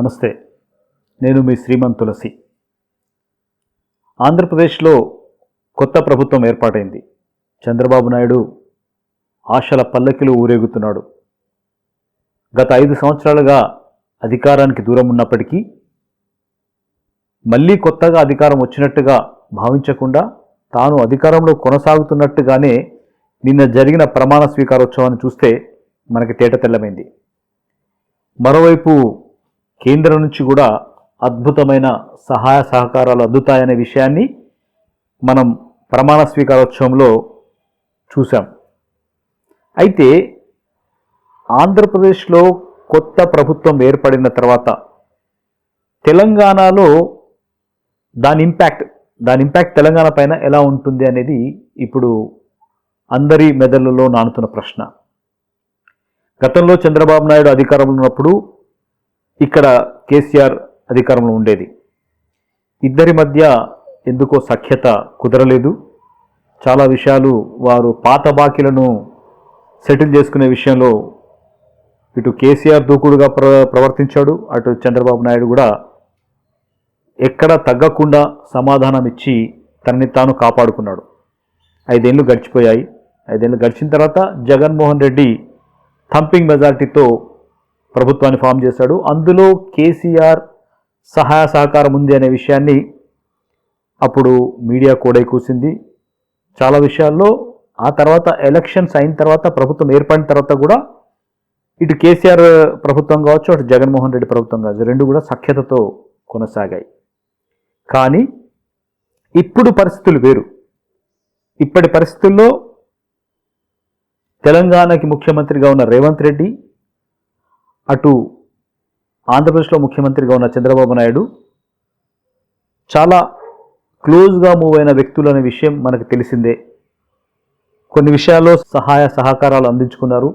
నమస్తే నేను మీ శ్రీమంత్ తులసి. ఆంధ్రప్రదేశ్లో కొత్త ప్రభుత్వం ఏర్పాటైంది. చంద్రబాబు నాయుడు ఆశల పల్లకిలో ఊరేగుతున్నాడు. గత ఐదు సంవత్సరాలుగా అధికారానికి దూరం ఉన్నప్పటికీ మళ్ళీ కొత్తగా అధికారం వచ్చినట్టుగా భావించకుండా తాను అధికారంలో కొనసాగుతున్నట్టుగానే నిన్న జరిగిన ప్రమాణ స్వీకారోత్సవాన్ని చూస్తే మనకి తేట తెల్లమైంది. మరోవైపు కేంద్రం నుంచి కూడా అద్భుతమైన సహాయ సహకారాలు అందుతాయనే విషయాన్ని మనం ప్రమాణ స్వీకారోత్సవంలో చూసాం అయితే ఆంధ్రప్రదేశ్లో కొత్త ప్రభుత్వం ఏర్పడిన తర్వాత తెలంగాణలో దాని ఇంపాక్ట్ దాని ఇంపాక్ట్ తెలంగాణ పైన ఎలా ఉంటుంది అనేది ఇప్పుడు అందరి మెదళ్ళలో నానుతున్న ప్రశ్న. గతంలో చంద్రబాబు నాయుడు అధికారంలో ఉన్నప్పుడు ఇక్కడ కేసీఆర్ అధికారంలో ఉండేది. ఇద్దరి మధ్య ఎందుకో సఖ్యత కుదరలేదు. చాలా విషయాలు వారు పాత బాకీలను సెటిల్ చేసుకునే విషయంలో ఇటు కేసీఆర్ దూకుడుగా ప్ర ప్రవర్తించాడు. అటు చంద్రబాబు నాయుడు కూడా ఎక్కడ తగ్గకుండా సమాధానం ఇచ్చి తనని తాను కాపాడుకున్నాడు. ఐదేళ్ళు గడిచిపోయాయి. ఐదేళ్ళు గడిచిన తర్వాత జగన్మోహన్ రెడ్డి థంపింగ్ మెజార్టీతో ప్రభుత్వాన్ని ఫామ్ చేశాడు. అందులో కేసీఆర్ సహాయ సహకారం ఉంది అనే విషయాన్ని అప్పుడు మీడియా కూడా కూసింది. చాలా విషయాల్లో ఆ తర్వాత ఎలక్షన్స్ అయిన తర్వాత ప్రభుత్వం ఏర్పడిన తర్వాత కూడా ఇటు కేసీఆర్ ప్రభుత్వం కావచ్చు అటు జగన్మోహన్ రెడ్డి ప్రభుత్వం కావచ్చు రెండు కూడా సఖ్యతతో కొనసాగాయి. కానీ ఇప్పుడు పరిస్థితులు వేరు. ఇప్పటి పరిస్థితుల్లో తెలంగాణకి ముఖ్యమంత్రిగా ఉన్న రేవంత్ రెడ్డి అటు ఆంధ్రప్రదేశ్లో ముఖ్యమంత్రిగా ఉన్న చంద్రబాబు నాయుడు చాలా క్లోజ్గా మూవ్ అయిన వ్యక్తులు అనే విషయం మనకు తెలిసిందే. కొన్ని విషయాల్లో సహాయ సహకారాలు అందించుకున్నారు.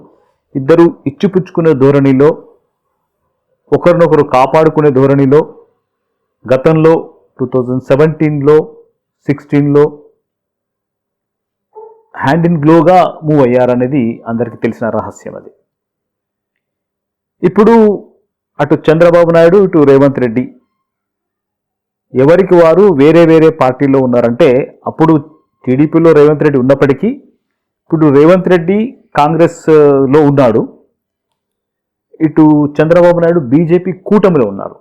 ఇద్దరు ఇచ్చిపుచ్చుకునే ధోరణిలో ఒకరినొకరు కాపాడుకునే ధోరణిలో గతంలో టూ థౌజండ్ సెవెంటీన్లో సిక్స్టీన్లో హ్యాండ్ ఇన్ గ్లోగా మూవ్ అయ్యారనేది అందరికీ తెలిసిన రహస్యం అది. ఇప్పుడు అటు చంద్రబాబు నాయుడు ఇటు రేవంత్ రెడ్డి. ఎవరికి వారు వేరే వేరే పార్టీల్లో ఉన్నారంటే అప్పుడు టీడీపీలో రేవంత్ రెడ్డి ఉన్నప్పటికీ ఇప్పుడు రేవంత్ రెడ్డి కాంగ్రెస్లో ఉన్నాడు. ఇటు చంద్రబాబు నాయుడు బీజేపీ కూటమిలో ఉన్నారు.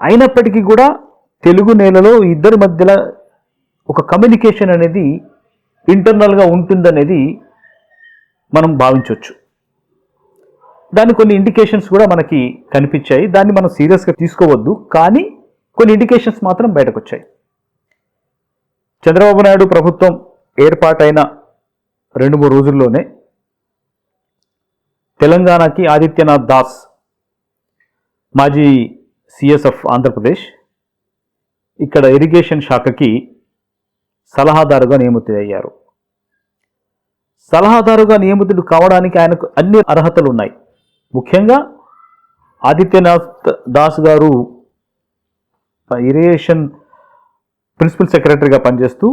అయినప్పటికీ కూడా తెలుగు నేలలో ఇద్దరి మధ్యలో ఒక కమ్యూనికేషన్ అనేది ఇంటర్నల్గా ఉంటుందనేది మనం భావించవచ్చు దాని కొన్ని ఇండికేషన్స్ కూడా మనకి కనిపించాయి. దాన్ని మనం సీరియస్గా తీసుకోవద్దు. కానీ కొన్ని ఇండికేషన్స్ మాత్రం బయటకు వచ్చాయి చంద్రబాబు నాయుడు ప్రభుత్వం ఏర్పాటైన రెండు మూడు రోజుల్లోనే తెలంగాణకి ఆదిత్యనాథ్ దాస్ మాజీ సిఎస్ఎఫ్ ఆంధ్రప్రదేశ్ ఇక్కడ ఇరిగేషన్ శాఖకి సలహాదారుగా నియమితుడయ్యారు సలహాదారుగా నియమితుడు కావడానికి ఆయనకు అన్ని అర్హతలు ఉన్నాయి. ముఖ్యంగా ఆదిత్యనాథ్ దాస్ గారు ఇరిగేషన్ ప్రిన్సిపల్ సెక్రటరీగా పనిచేస్తూ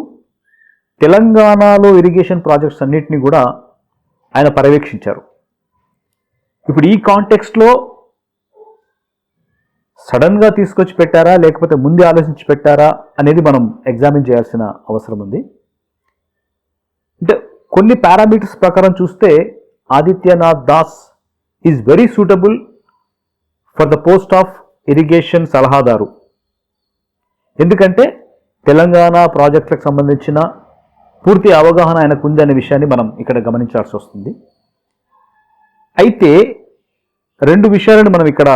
తెలంగాణలో ఇరిగేషన్ ప్రాజెక్ట్స్ అన్నింటినీ కూడా ఆయన పర్యవేక్షించారు. ఇప్పుడు ఈ కాంటెక్స్ట్లో సడన్గా తీసుకొచ్చి పెట్టారా లేకపోతే ముందే ఆలోచించి పెట్టారా అనేది మనం ఎగ్జామిన్ చేయాల్సిన అవసరం ఉంది. అంటే కొన్ని పారామీటర్స్ ప్రకారం చూస్తే Adityanath Das is very suitable for the post of irrigation సలహాదారు. ఎందుకంటే తెలంగాణ ప్రాజెక్టులకు సంబంధించిన పూర్తి అవగాహన ఆయనకు ఉంది అనే విషయాన్ని మనం ఇక్కడ గమనించాల్సి వస్తుంది. అయితే రెండు విషయాలను మనం ఇక్కడ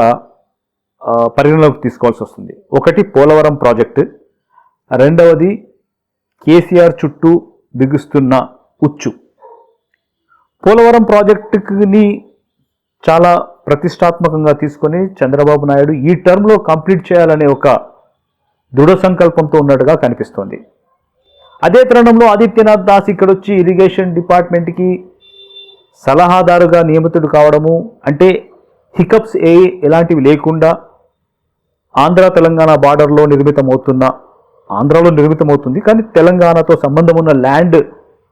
పరిగణలోకి తీసుకోవాల్సి వస్తుంది. ఒకటి పోలవరం ప్రాజెక్టు రెండవది కేసీఆర్ చుట్టూ బిగుస్తున్న ఉచ్చు. పోలవరం ప్రాజెక్టుని చాలా ప్రతిష్టాత్మకంగా తీసుకొని చంద్రబాబు నాయుడు ఈ టర్మ్లో కంప్లీట్ చేయాలనే ఒక దృఢ సంకల్పంతో ఉన్నట్టుగా కనిపిస్తోంది. అదే తరుణంలో ఆదిత్యనాథ్ దాస్ ఇక్కడ వచ్చి ఇరిగేషన్ డిపార్ట్మెంట్కి సలహాదారుగా నియమితుడు కావడము అంటే హికప్స్ ఏ ఎలాంటివి లేకుండా ఆంధ్ర తెలంగాణ బార్డర్లో నిర్మితమవుతున్న ఆంధ్రాలో నిర్మితమవుతుంది. కానీ తెలంగాణతో సంబంధం ఉన్న ల్యాండ్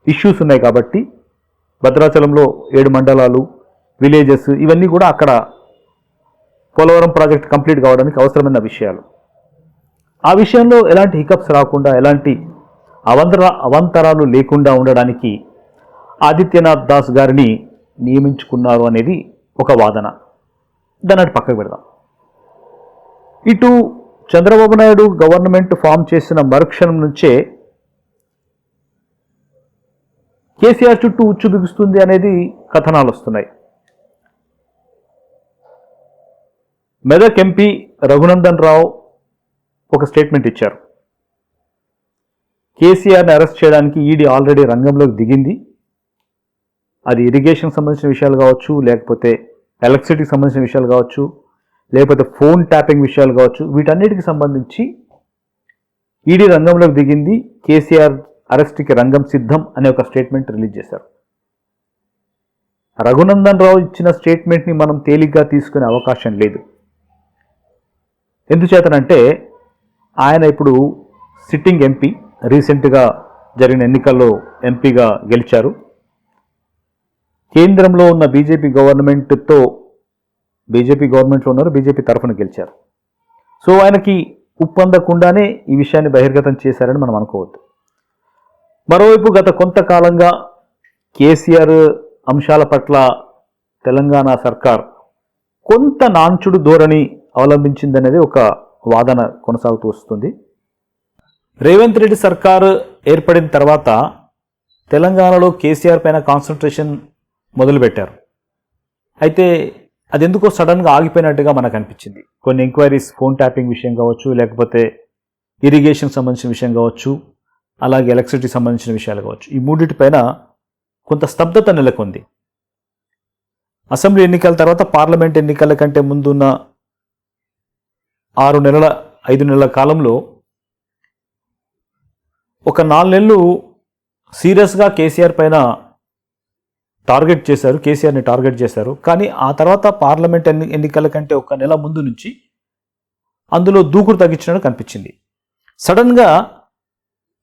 ఇష్యూస్ ఉన్నాయి కాబట్టి భద్రాచలంలో ఏడు మండలాలు విలేజెస్ ఇవన్నీ కూడా అక్కడ పోలవరం ప్రాజెక్ట్ కంప్లీట్ కావడానికి అవసరమైన విషయాలు. ఆ విషయంలో ఎలాంటి హికప్స్ రాకుండా ఎలాంటి అవంతర అవంతరాలు లేకుండా ఉండడానికి ఆదిత్యనాథ్ దాస్ గారిని నియమించుకున్నారు అనేది ఒక వాదన. దాన్ని అటు పక్కకు పెడదాం. ఇటు చంద్రబాబు నాయుడు గవర్నమెంట్ ఫామ్ చేసిన మరుక్షణం నుంచే కేసీఆర్ చుట్టూ ఉచ్చు బిగుస్తుంది అనేది కథనాలు వస్తున్నాయి. మెదక్ ఎంపీ రఘునందన్ రావు ఒక స్టేట్మెంట్ ఇచ్చారు. కేసీఆర్ని అరెస్ట్ చేయడానికి ఈడీ ఆల్రెడీ రంగంలోకి దిగింది. అది ఇరిగేషన్ సంబంధించిన విషయాలు కావచ్చు లేకపోతే ఎలక్ట్రిసిటీకి సంబంధించిన విషయాలు కావచ్చు లేకపోతే ఫోన్ ట్యాపింగ్ విషయాలు కావచ్చు వీటన్నిటికి సంబంధించి ఈడీ రంగంలోకి దిగింది. కేసీఆర్ అరెస్ట్కి రంగం సిద్ధం అనే ఒక స్టేట్మెంట్ రిలీజ్ చేశారు. రఘునందన్ రావు ఇచ్చిన స్టేట్మెంట్ని మనం తేలిగ్గా తీసుకునే అవకాశం లేదు. ఎందుచేతనంటే ఆయన ఇప్పుడు సిట్టింగ్ ఎంపీ రీసెంట్గా జరిగిన ఎన్నికల్లో ఎంపీగా గెలిచారు. కేంద్రంలో ఉన్న బీజేపీ గవర్నమెంట్తో బీజేపీ గవర్నమెంట్లో ఉన్నారు బీజేపీ తరఫున గెలిచారు. సో ఆయనకి ఉప్పందకుండానే ఈ విషయాన్ని బహిర్గతం చేశారని మనం అనుకోవద్దు. మరోవైపు గత కొంతకాలంగా కేసీఆర్ అంశాల పట్ల తెలంగాణ సర్కార్ కొంత నాంచుడు ధోరణి అవలంబించిందనేది ఒక వాదన కొనసాగుతూ వస్తుంది. రేవంత్ రెడ్డి సర్కార్ ఏర్పడిన తర్వాత తెలంగాణలో కేసీఆర్ పైన కాన్సన్ట్రేషన్ మొదలుపెట్టారు. అయితే అది ఎందుకో సడన్గా ఆగిపోయినట్టుగా మనకు అనిపించింది. కొన్ని ఎంక్వైరీస్ ఫోన్ ట్యాపింగ్ విషయం కావచ్చు లేకపోతే ఇరిగేషన్ సంబంధించిన విషయం కావచ్చు అలాగే ఎలక్ట్రిసిటీ సంబంధించిన విషయాలు కావచ్చు. ఈ మూడింటిపైన కొంత స్తబ్దత నెలకొంది. అసెంబ్లీ ఎన్నికల తర్వాత పార్లమెంట్ ఎన్నికల కంటే ముందున్న ఆరు నెలల ఐదు నెలల కాలంలో ఒక నాలుగు నెలలు సీరియస్గా కేసీఆర్ పైన టార్గెట్ చేశారు కేసీఆర్ని టార్గెట్ చేశారు. కానీ ఆ తర్వాత పార్లమెంట్ ఎన్ని ఎన్నికల కంటే ఒక నెల ముందు నుంచి అందులో దూకుడు తగ్గించినట్టు కనిపించింది. సడన్గా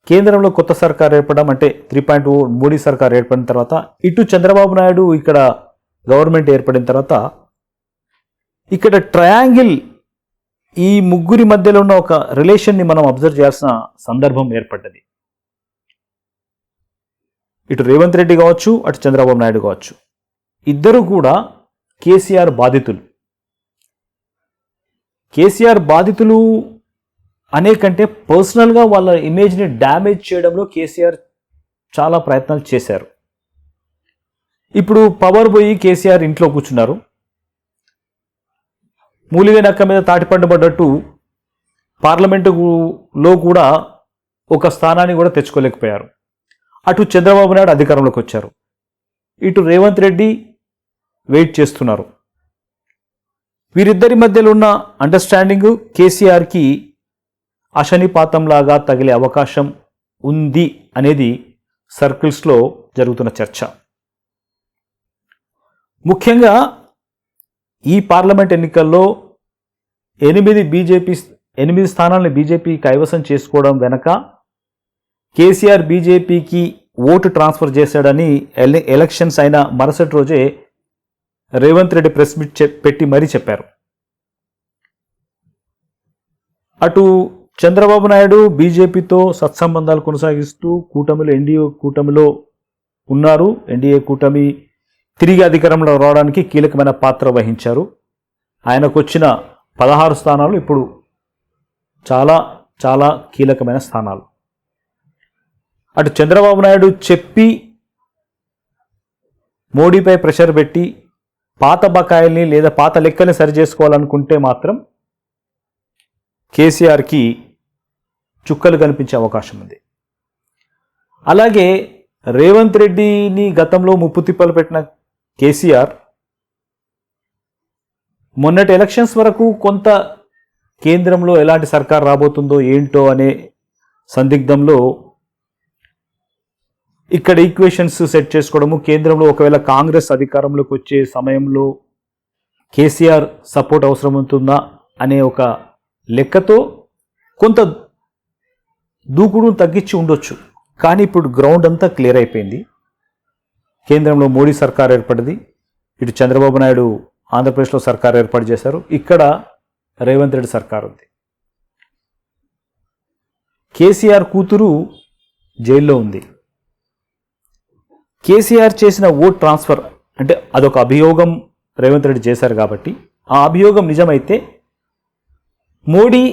కేంద్రంలో కొత్త సర్కార్ ఏర్పడడం అంటే త్రీ పాయింట్ మోడీ సర్కార్ ఏర్పడిన తర్వాత ఇటు చంద్రబాబు నాయుడు ఇక్కడ గవర్నమెంట్ ఏర్పడిన తర్వాత ఇక్కడ ట్రయాంగిల్ ఈ ముగ్గురి మధ్యలో ఉన్న ఒక రిలేషన్ని మనం అబ్జర్వ్ చేయాల్సిన సందర్భం ఏర్పడ్డది. ఇటు రేవంత్ రెడ్డి కావచ్చు అటు చంద్రబాబు నాయుడు కావచ్చు. ఇద్దరు కూడా కేసీఆర్ బాధితులు. కేసీఆర్ బాధితులు అనే కంటే పర్సనల్గా వాళ్ళ ఇమేజ్ని డ్యామేజ్ చేయడంలో కేసీఆర్ చాలా ప్రయత్నాలు చేశారు. ఇప్పుడు పవర్ పోయి కేసీఆర్ ఇంట్లో కూర్చున్నారు. మూలిగే నక్క మీద తాటిపండబడ్డట్టు పార్లమెంటులో కూడా ఒక స్థానాన్ని కూడా తెచ్చుకోలేకపోయారు. అటు చంద్రబాబు నాయుడు అధికారంలోకి వచ్చారు. ఇటు రేవంత్ రెడ్డి వెయిట్ చేస్తున్నారు. వీరిద్దరి మధ్యలో ఉన్న అండర్స్టాండింగ్ కేసీఆర్కి అశనిపాతంలాగా తగిలే అవకాశం ఉంది అనేది సర్కిల్స్లో జరుగుతున్న చర్చ. ముఖ్యంగా ఈ పార్లమెంట్ ఎన్నికల్లో ఎనిమిది బీజేపీ ఎనిమిది స్థానాలను బీజేపీ కైవసం చేసుకోవడం వెనక కేసీఆర్ బీజేపీకి ఓటు ట్రాన్స్ఫర్ చేశాడని ఎలక్షన్స్ అయిన మరుసటి రోజే రేవంత్ రెడ్డి ప్రెస్ మీట్ పెట్టి మరీ చెప్పారు. అటు చంద్రబాబు నాయుడు బీజేపీతో సత్సంబంధాలు కొనసాగిస్తూ కూటమిలో ఎన్డీఏ కూటమిలో ఉన్నారు. ఎన్డీఏ కూటమి తిరిగి అధికారంలో రావడానికి కీలకమైన పాత్ర వహించారు. ఆయనకు వచ్చిన పదహారు స్థానాలు ఇప్పుడు చాలా చాలా కీలకమైన స్థానాలు. అటు చంద్రబాబు నాయుడు చెప్పి మోడీపై ప్రెషర్ పెట్టి పాత బకాయిల్ని లేదా పాత లెక్కల్ని సరి చేసుకోవాలనుకుంటే మాత్రం కేసీఆర్కి చుక్కలు కనిపించే అవకాశం ఉంది. అలాగే రేవంత్ రెడ్డిని గతంలో ముప్పు తిప్పలు పెట్టిన కేసీఆర్. మొన్నటి ఎలక్షన్స్ వరకు కొంత కేంద్రంలో ఎలాంటి సర్కార్ రాబోతుందో ఏంటో అనే సందిగ్ధంలో ఇక్కడ ఈక్వేషన్స్ సెట్ చేసుకోవడము కేంద్రంలో ఒకవేళ కాంగ్రెస్ అధికారంలోకి వచ్చే సమయంలో కేసీఆర్ సపోర్ట్ అవసరం ఉంటుందా అనే ఒక లెక్కతో కొంత దూకుడు తగ్గించి ఉండొచ్చు. కానీ ఇప్పుడు గ్రౌండ్ అంతా క్లియర్ అయిపోయింది. కేంద్రంలో మోడీ సర్కార్ ఏర్పడింది. ఇటు చంద్రబాబు నాయుడు ఆంధ్రప్రదేశ్లో సర్కార్ ఏర్పాటు చేశారు. ఇక్కడ రేవంత్ రెడ్డి సర్కార్ ఉంది. కేసీఆర్ కూతురు జైల్లో ఉంది. కేసీఆర్ చేసిన ఓట్ ట్రాన్స్ఫర్ అంటే అదొక అభియోగం రేవంత్ రెడ్డి చేశారు కాబట్టి ఆ అభియోగం నిజమైతే మోడీ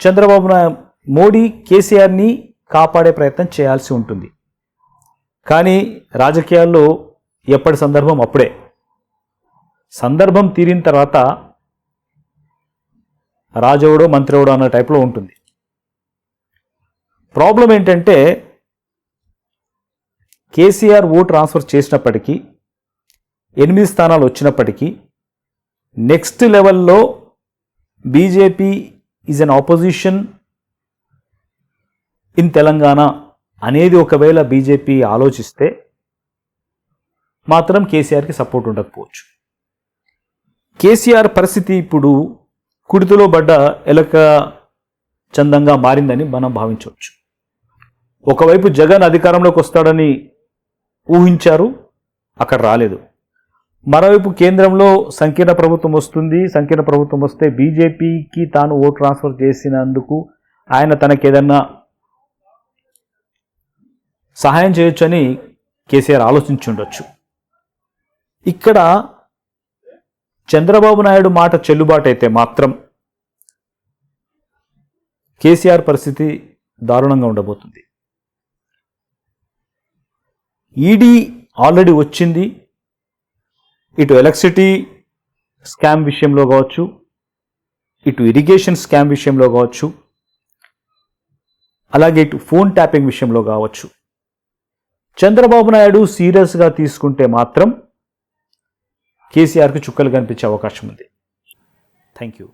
చంద్రబాబు నాయుడు మోడీ కేసీఆర్ని కాపాడే ప్రయత్నం చేయాల్సి ఉంటుంది. కానీ రాజకీయాల్లో ఎప్పటి సందర్భం అప్పుడే. సందర్భం తీరిన తర్వాత రాజవుడో మంత్రివుడో అన్న టైప్లో ఉంటుంది. ప్రాబ్లం ఏంటంటే కేసీఆర్ ఓ ట్రాన్స్ఫర్ చేసినప్పటికీ ఎనిమిది స్థానాలు వచ్చినప్పటికీ నెక్స్ట్ లెవెల్లో BJP is an opposition in Telangana అనేది ఒకవేళ బీజేపీ ఆలోచిస్తే మాత్రం కేసీఆర్కి సపోర్ట్ ఉండకపోవచ్చు. కేసీఆర్ పరిస్థితి ఇప్పుడు కుడితలో పడ్డ ఎలక చందంగా మారిందని మనం భావించవచ్చు. ఒకవైపు జగన్ అధికారంలోకి వస్తాడని ఊహించారు అక్కడ రాలేదు. మరోవైపు కేంద్రంలో సంకీర్ణ ప్రభుత్వం వస్తుంది సంకీర్ణ ప్రభుత్వం వస్తే బీజేపీకి తాను ఓ ట్రాన్స్ఫర్ చేసినందుకు ఆయన తనకేదన్నా సహాయం చేయొచ్చని కేసీఆర్ ఆలోచించి ఉండొచ్చు ఇక్కడ చంద్రబాబు నాయుడు మాట చెల్లుబాటు అయితే మాత్రం కేసీఆర్ పరిస్థితి దారుణంగా ఉండబోతుంది. ఈడీ ఆల్రెడీ వచ్చింది. ఇటు ఎలక్ట్రిసిటీ స్కామ్ విషయంలో కావచ్చు ఇటు ఇరిగేషన్ స్కామ్ విషయంలో కావచ్చు అలాగే ఇటు ఫోన్ ట్యాపింగ్ విషయంలో కావచ్చు. చంద్రబాబు నాయుడు సీరియస్గా తీసుకుంటే మాత్రం కేసీఆర్కి చుక్కలు కనిపించే అవకాశం ఉంది. Thank you